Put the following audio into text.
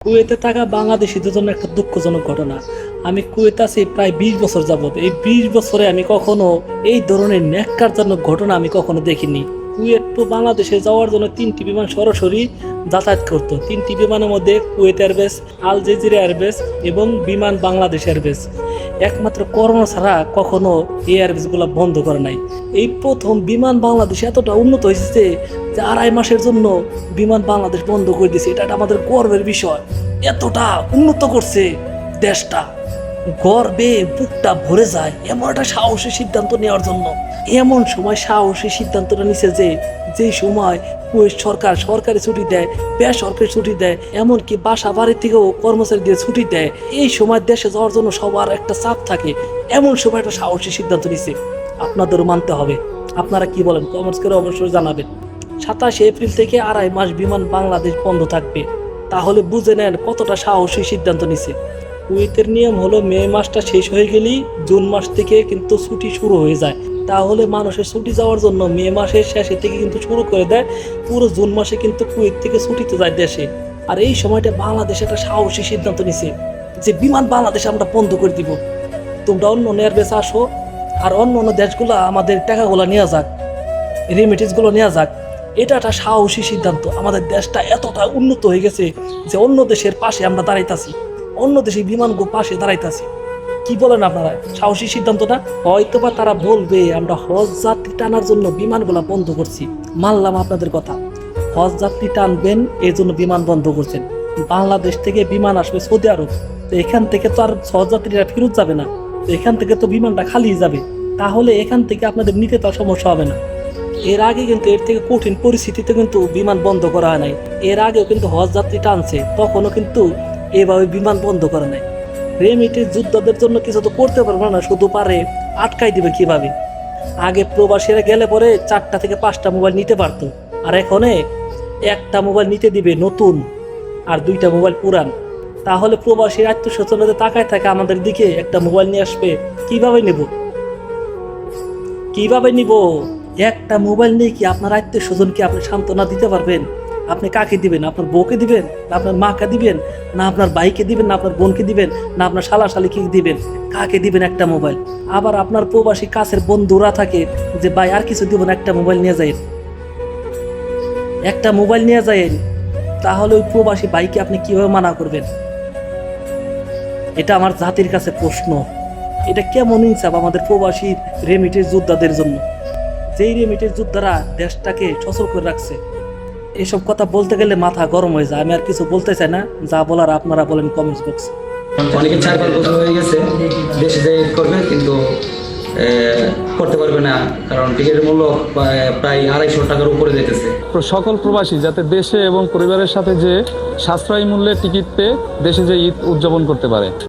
কুয়েতে থাকা বাংলাদেশিদের দুজন একটা দুঃখজনক ঘটনা। আমি কুয়েতে আছি প্রায় বিশ বছর যাবত এই বিশ বছরে আমি কখনো এই ধরনের ন্যাক্কারজনক ঘটনা আমি কখনো দেখিনি। কুয়েত টু বাংলাদেশে যাওয়ার জন্য তিনটি বিমান সরাসরি যাতায়াত করতো। তিনটি বিমানের মধ্যে Kuwait airbase, Al Jazeera airbase এবং বিমান বাংলাদেশ এয়ারবেস। একমাত্র করোনা ছাড়া কখনো এই এয়ারবেসগুলো বন্ধ করে নাই। এই প্রথম বিমান বাংলাদেশ এতটা উন্নত হয়েছে যে আড়াই মাসের জন্য বিমান বাংলাদেশ বন্ধ করে দিয়েছে। এটা আমাদের গর্বের বিষয়। এতটা উন্নত করছে দেশটা। গর্বে বুকটা ভরে যায় এমন একটা সাহসী সিদ্ধান্ত নেওয়ার জন্য। এমন সময় সাহসী সিদ্ধান্তটা নিছে যে যে সময় কুয়েত সরকার সরকারি ছুটি দেয়, বেসরকারি ছুটি দেয়, এমনকি বাসা বাড়ি থেকেও কর্মচারী দিয়ে ছুটি দেয়, এই সময় দেশে যাওয়ার জন্য সবার একটা চাপ থাকে। এমন সময় একটা সাহসী সিদ্ধান্ত নিছে। আপনাদেরও মানতে হবে। আপনারা কি বলেন? কমেন্টস করে অবশ্যই জানাবেন। সাতাশে এপ্রিল থেকে আড়াই মাস বিমান বাংলাদেশ বন্ধ থাকবে। তাহলে বুঝে নেন কতটা সাহসী সিদ্ধান্ত নিছে। কুয়েতের নিয়ম হলো মে মাসটা শেষ হয়ে গেলেই জুন মাস থেকে কিন্তু ছুটি শুরু হয়ে যায়। তাহলে মানুষের ছুটি যাওয়ার জন্য মে মাসের শেষে থেকে কিন্তু শুরু করে দেয়, পুরো জুন মাসে কিন্তু কুয়েত থেকে ছুটিতে যায় দেশে। আর এই সময়টা বাংলাদেশ একটা সাহসী সিদ্ধান্ত নিছে যে বিমান বাংলাদেশ আমরা বন্ধ করে দিব। তোমরা অন্য অন্য এয়ারবেস আসো, আর অন্য অন্য দেশগুলো আমাদের টাকাগুলো নেওয়া যাক রেমিটেন্সগুলো নেওয়া যাক। এটা একটা সাহসী সিদ্ধান্ত। আমাদের দেশটা এতটা উন্নত হয়ে গেছে যে অন্য দেশের পাশে আমরা দাঁড়াইতাছি। অন্য দেশের বিমানগুলো পাশে দাঁড়াইতাছি। কি বলেন আপনারা? সাহসী সিদ্ধান্তটা? হয়তো বা তারা বলবে, আমরা হজ যাত্রী টানার জন্য বিমানগুলা বন্ধ করছি। মানলাম আপনাদের কথা। হজ যাত্রী টানবেন এই জন্য বিমান বন্ধ করছেন। বাংলাদেশ থেকে বিমান আসবে সৌদি আরব। তো এখান থেকে তো আর হজ যাত্রীরা ফেরত যাবে না। এখান থেকে তো বিমানটা খালি যাবে। তাহলে এখান থেকে আপনাদের নিতে তো সমস্যা হবে না। এর আগে কিন্তু এর থেকে কঠিন পরিস্থিতিতে কিন্তু বিমান বন্ধ করা হয় নাই। এর আগেও কিন্তু হজ যাত্রী টানছে। তখনও কিন্তু এভাবে বিমান বন্ধ করে নেয় রেমিটে যোদ্ধাদের জন্য কিছু তো করতে পারবে না, শুধু পারে আটকাই দিবে কীভাবে? আগে প্রবাসীরা গেলে পরে চারটা থেকে পাঁচটা মোবাইল নিতে পারতো, আর এখনে একটা মোবাইল নিতে দিবে নতুন আর দুইটা মোবাইল পুরান। তাহলে প্রবাসীর আত্মসচেতনতা তাকায় থাকে আমাদের দিকে, একটা মোবাইল নিয়ে আসবে, কীভাবে নেব? কীভাবে নিব? একটা মোবাইল নিয়ে কি আপনার আত্মীয় স্বজনকে আপনি সান্ত্বনা দিতে পারবেন? আপনি কাকে দিবেন? আপনার বউকে দিবেন? না আপনার মাকে দিবেন? না আপনার ভাইকে দিবেন? না আপনার বোনকে দিবেন? না আপনার শালা শালিকে দিবেন? কাকে দিবেন একটা মোবাইল? আবার আপনার প্রবাসী কাছের বন্ধুরা থাকে যে, ভাই, আর কিছু দিব না, একটা মোবাইল নিয়ে যাই একটা মোবাইল নিয়ে যায় তাহলে ওই প্রবাসী ভাইকে আপনি কীভাবে মানা করবেন? এটা আমার জাতির কাছে প্রশ্ন। এটা কেমন ইনসাফ আমাদের প্রবাসী রেমিটের যোদ্ধাদের জন্য? যেই রেমিটের যোদ্ধারা দেশটাকে সচল করে রাখছে এসব কথা বলতে গেলে মাথা গরম হয়ে যায়। আমি আর কিছু বলতে চাই না। যা বলার আপনারা বলেন কমেন্টস বক্সে অনেকে চার পাঁচ বছর হয়ে গেছে। দেশে যাই করবে কিন্তু করতে পারবে না কারণ টিকিটের মূল্য প্রায়- প্রায় আড়াইশো টাকার উপরে যেতেছে। সকল প্রবাসী যাতে দেশে এবং পরিবারের সাথে যে সাশ্রয়ী মূল্যে টিকিট পেয়ে দেশে যে ঈদ উদযাপন করতে পারে।